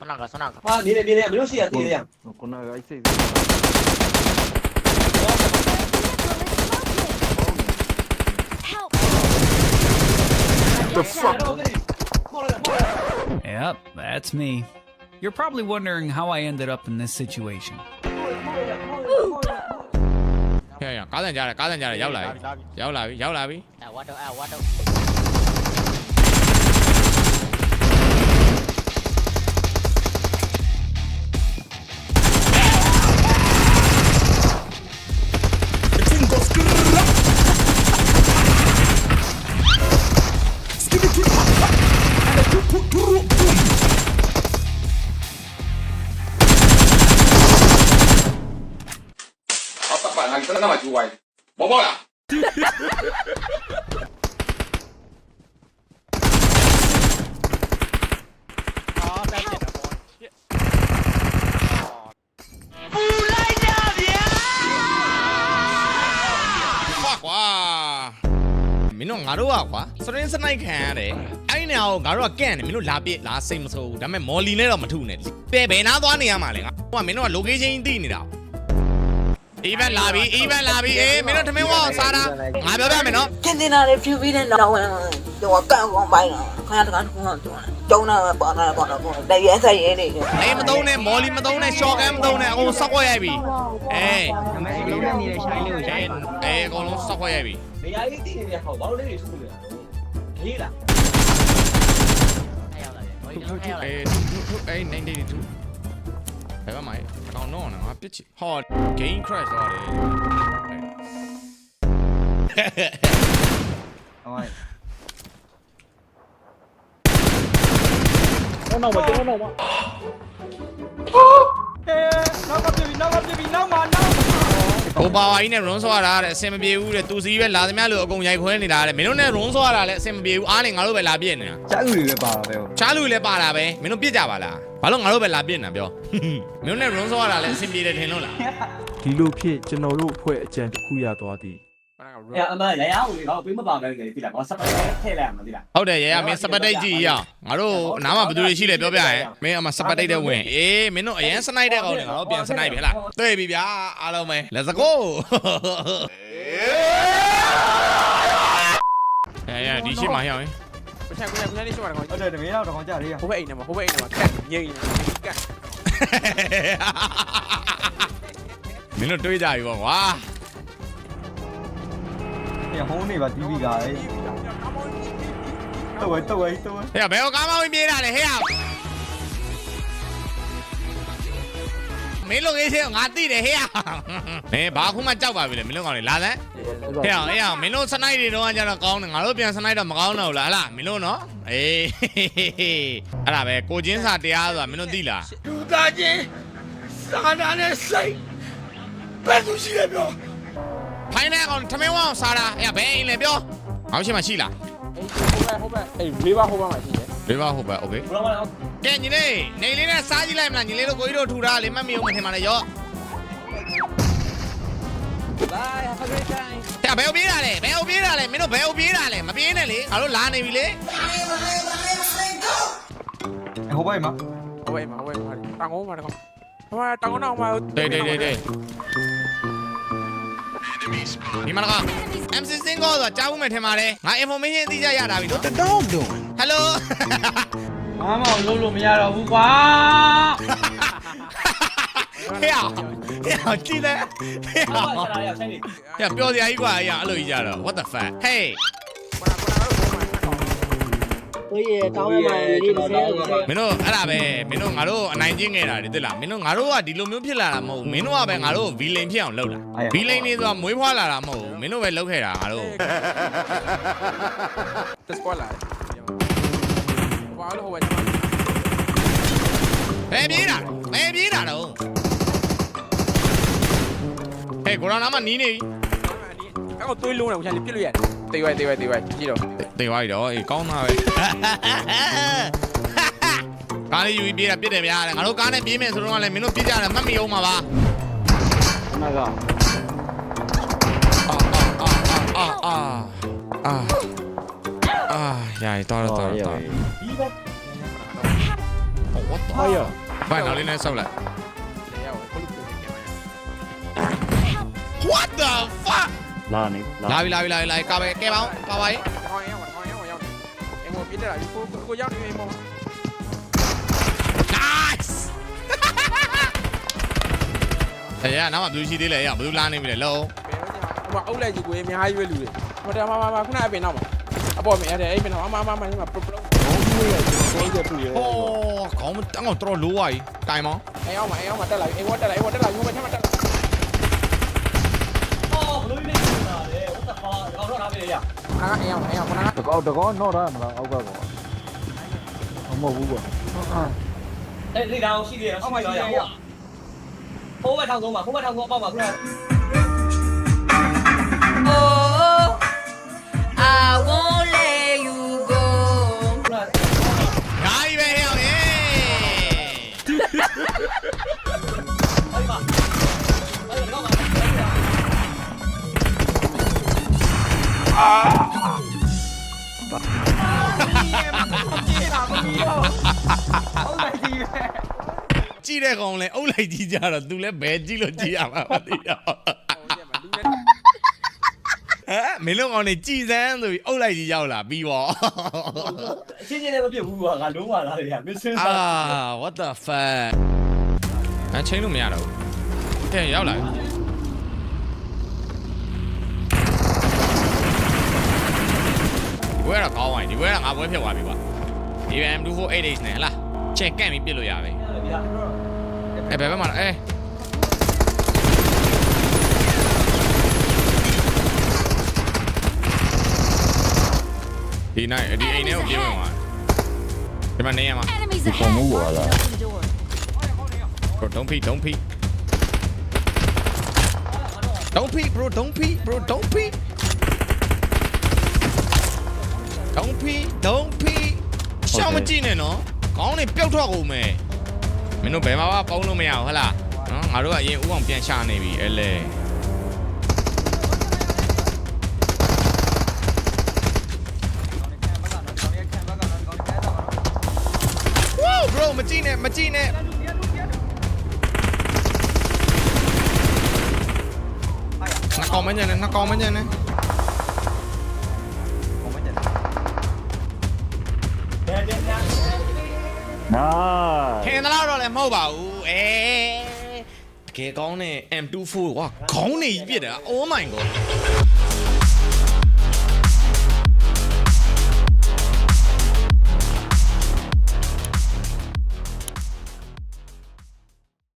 Sonaga, sonaga. ဟာနေနေနေနေမလို့ရှိရသေးတယ်ရခုနကအိုက်စိတ် Help! The fuck မော်လိုက်မော်လိုက် Yep, that's me. You're probably wondering how I ended up in this situation. ဟဲ့ရကားတန်ကြတယ်ကားတန်ကြတယ်ရောက်လာပြီရောက်လာပြီ ရင်တနက်မှကျိုးသွားရင်မပေါ့လားอ๋อได้เจ็ดอะบอลเหี้ยဖာကွာမင်းတို့ငါတို့อ่ะကွာစရင်စနိုက်ခံရတယ်အဲ့ဒီနေရာကိုငါတို့ကကန့်တယ်မင်းတို့လာပြစ်လာစိတ်မဆိုးဘူးဒါပေမဲ့မော်လီနဲ့တော့မထုနဲ့ပဲဘယ်နာသွားနေရမှာလဲငါဟိုကမင်းတို့က location သိနေတာ event လာပြီ event လာပြီအေးမင်းတို့ထမင်းဝအောင်စားတာငါပြောပြမယ်နော်ကျင်းတင်တာလေးဖြူပြီးတဲ့နောက်ဝင်တော့ကန့်ကောင်းပိုင်းတော့ခဏတခါတခုမှတော့တုံးတာပေါ်တာပေါ်တော့တရဲဆက်ရဲနေတယ်အေးမသုံးနဲ့မော်လီမသုံးနဲ့ရှော့ကန်းမသုံးနဲ့အကုန်စောက်ခွက်ရိုက်ပြီအေးလုံးနဲ့နေတဲ့ရှိုင်းလေးကိုရှိုင်းအေးအကုန်လုံးစောက်ခွက်ရိုက်ပြီနေရာကြီးတည်နေတဲ့ဟောဘာလို့လဲတွေထူနေတာတော့ရေးလား Hay là vậy. Ôi, hay là vậy. အေးအေးနိုင်တယ်တူ ဘယ်မှာအကောင်တော့ငါပြစ်ချီဟော game crash သွားတယ်ဟောင်းဟိုပါဝါကြီးနဲ့ run ဆွာတာတဲ့အဆင်မပြေဘူးတဲ့သူစီပဲလာသမျှလို့အကုန်ရိုက်ခွဲနေတာတဲ့မင်းတို့နဲ့ run ဆွာတာလည်းအဆင်မပြေဘူးအားနေငါတို့ပဲလာပြစ်နေတာကြားလူတွေပဲပါတာပဲချားလူလည်းပါတာပဲမင်းတို့ပြစ်ကြပါလား ဘာလို့ငါတို့ပဲလာပြစ်နေတာပြောမင်းတို့နဲ့ run ဆွာတာလည်းအဆင်ပြေတယ်ထင်လို့လားဒီလိုဖြစ်ကျွန်တော်တို့အဖွဲ့အကြံတစ်ခုရသွားသည်အဲ့အမရရအောင်လေတော့ပေးမပါမယ်လေဒီလားဘာစပတ်ထည့်လိုက်ရမှာဒီလားဟုတ်တယ်ရရမင်းစပတ်တိတ်ကြည့်ရအောင်ငါတို့အနားမှာဘယ်သူတွေရှိလဲပြောပြရင်မင်းအမစပတ်တိတ်တဲ့ဝင်အေးမင်းတို့အရန်စနိုက်တဲ့ကောင်တွေငါတို့ပြန်စနိုက်ပြီဟလားတွေ့ပြီဗျာအားလုံးပဲ let's go ရရဒီရှိမှဟျောင်း ပထမကပထမလေးရှိမှာကောင်ဟုတ်တယ်တမင်းတော့တကောင်ကြလေးရဟိုဘက်အိမ်ထဲမှာဟိုဘက်အိမ်ထဲမှာကတ်ငိမ့်နေကတ်မင်းတို့တွေးကြပြီပေါ့ကွာရဟိုးနေပါ TV ကလေတော့ဝဲတော့ဝဲတော့ဝဲဟဲ့ဘယ်ဟောကားမောင်းပြေးတာလဲဟဲ့မင်းလိုကေးစေးငါတိတယ်ဟဲ့မင်းဘာခုမှကြောက်ပါပြီလေမင်းတို့ကောင်လေလာစမ်းဟဲ့အောင်ဟဲ့အောင်မင်းတို့စနိုက်တွေတော့ကကြတော့ကောင်းတယ်ငါတို့ပြန်စနိုက်တော့မကောင်းတော့ဘူးလားဟလားမင်းတို့နော်အေးအဲ့ဒါပဲကိုချင်းစာတရားဆိုတာမင်းတို့သိလားလူသားချင်းစာနာနဲ့စိတ်ဘယ်သူရှိရပြောဖိုင်းတဲ့ကောင်ထမင်းဝအောင်စားတာဟဲ့ဘယ်အိမ်လဲပြောငါတို့ရှိမှရှိလားဟိုဘက်ဟိုဘက်အေးဘေးဘဟိုဘက်မှာရှိတယ်ဘေးဘဟိုဘက်โอเคဘယ်မှာလဲကဲညီလေးနေလေးနဲ့စားကြည့်လိုက်မလားညီလေးတို့ကိုကြီးတို့ထူတာလေမတ်မီအောင်မထင်ပါနဲ့ရော Bye have a great time တဲ့ဘယ်ကိုပြေးတာလဲဘယ်ကိုပြေးတာလဲမင်းတို့ဘယ်ကိုပြေးတာလဲမပြေးနဲ့လေငါတို့လာနေပြီလေဟိုဘက်မှာအဝဲမှာအဝဲမှာတောင်ကုန်းမှာတကောင်ဟိုမှာတောင်ကုန်းအောင်မှာတိတ်တိတ်တိတ်တိတ်ဒီမှာက MC single ဆိုတာကြားဖို့မယ်ထင်ပါတယ်ငါ information သိကြရတာပြီနော် The dog doing Hello မမအောင်လုံးလို့မရတော့ဘူးကွာ ဟဲ့ဟဲ့ကြည့်တယ်ဟဲ့ဘာမှဆရာရဆိုင်နေဟဲ့ပြောစရာကြီးကွာအဲ့အဲ့လိုကြီးကြတော့ what the fuck hey တို့ရဲ့တောင်းရမှာရေးလေးတစ်စင်းတစ်စင်းမင်းတို့အဲ့ဒါပဲမင်းတို့ငါတို့အနိုင်ကျင့်နေတာတွေသိလားမင်းတို့ငါတို့ကဒီလိုမျိုးဖြစ်လာတာမဟုတ်ဘူးမင်းတို့ကပဲငါတို့ villain ဖြစ်အောင်လုပ်လာ villain တွေဆိုတာမွေးဖွားလာတာမဟုတ်ဘူးမင်းတို့ပဲလုပ်ခဲ့တာငါတို့ Te spola. Wow, lo jugué. ဘယ်ပြေးတာဘယ်ပြေး ကိုရိုနာမနီးနေပြီအဲ့ကိုတွေးလုံးတယ်ဦးချန်လေးပြစ်လို့ရတယ်တေးဝဲတေးဝဲတေးဝဲကြည့်တော့တေသွားပြီတော့အေးကောင်းတာပဲကားလေးယူပြီးပြေးတာပြစ်တယ်ဗျာတဲ့ငါတို့ကားနဲ့ပြေးမယ်ဆိုတော့လည်းမင်းတို့ပြေးကြတယ်မှတ်မိအောင်ပါပါနာကအာအာအာအာအာယာရီတော်တော့တော်တော်ဒီဘက်ဝ what the 哎呀，ဘာနောက်လေးနဲ့ဆောက်လိုက်လေရောက် What the fuck လာနေလာလာပြီလာပြီလာပြီလာပြီကာပဲကဲပါအောင်ပါပါရင်ဟောင်းရောက်ဟောင်းရောက်ဟောင်းရောက်အမေပြစ်လာပြီကိုကိုရောက်နေပြီမော Nice အေးရနောက်မှဘလူးရှိသေးလဲအေးရဘလူးလာနေပြီလေလုံးဟိုအုပ်လိုက်ကြီးကိုအများကြီးပဲလူတွေဟိုတမမမခုနအပင်နောက်မှာအပေါ်မြင်ရတယ်အဲ့ပင်နောက်အမမမမပလုံးဟောခေါင်းမတန်းတော့တော်တော်လိုးဝါကြီးတိုင်မောင်အဲအောင်မအဲအောင်မတက်လာပြီအဲဝတ်တက်လာအဲဝတ်တက်လာယူမထမတက်လာ အော်ဘလို့နေနေတာလေ what the fuck ဒီကောင်တော့ထားပြီလေရခါကအဲ့အောင်အဲ့အောင်ခဏကတကောတကောတော့ရမလားအောက်ကကောမဟုတ်ဘူးကွာအဲ့ဒီကောင်ရှိသေးတယ်ရှိသေးတယ်ရဟိုဘက်ထောင်ဆုံးပါဟိုဘက်ထောင်ဆုံးအပေါက်ပါခုနက Oh I won't တဲ့ကောင်လဲအုပ်လိုက်ကြည့်ကြတော့ तू လဲဘယ်ကြည့်လို့ကြည့်ရမှာမသိတော့ဟမ်မင်းတို့ကောင်နေကြည်စမ်းဆိုပြီးအုပ်လိုက်ကြည့်ရောက်လာပြီးပေါ့အချင်းချင်းလည်းမဖြစ်ဘူးကွာငါလုံးဝလာတယ်ရမင်းစင်းအာ စား what the fuck အချိန်လို့မရတော့ဘူးကဲရောက်လာပြီဒီဘွဲတော့ကောင်းပါပြီဒီဘွဲကငါဘွဲဖြစ်သွားပြီကွာ DVM2488 နဲ့ဟလားချက်ကန့်ပြီးပြစ်လို့ရပြီအဲ ဘယ်ဘက်မှာလဲအဲဒီနိုင်ဒီအိမ်ထဲကိုပြေးဝင်သွားဒီမှာနေရမှာ Enemies ဒီကောင်မ ahead. ဟုတ်ပါလား Open door. bro don't peek don't peek don't peek bro don't peek bro don't peek don't peek don't peek ရှောင်းမကြည့်နဲ့နော်ခေါင်းနေပျောက်ထွက်ကုန် မယ်မင်းတို့ဘယ်မှာမှပေါင်းလို့မရဘူးဟဟလားနော်ငါတို့ကအရင်ဥအောင်ပြန်ရှာနေပြီအဲ့လေ Woo bro မကြည့်နဲ့မကြည့်နဲ့နှကောင်မညံနဲ့နှကောင်မညံနဲ့ နာခင်သလားတော့လည်းမဟုတ်ပါဘူးအဲတကယ်ကောင်းတဲ့ M24 ကွာခေါင်းနေကြီးပြစ်တာ Oh my god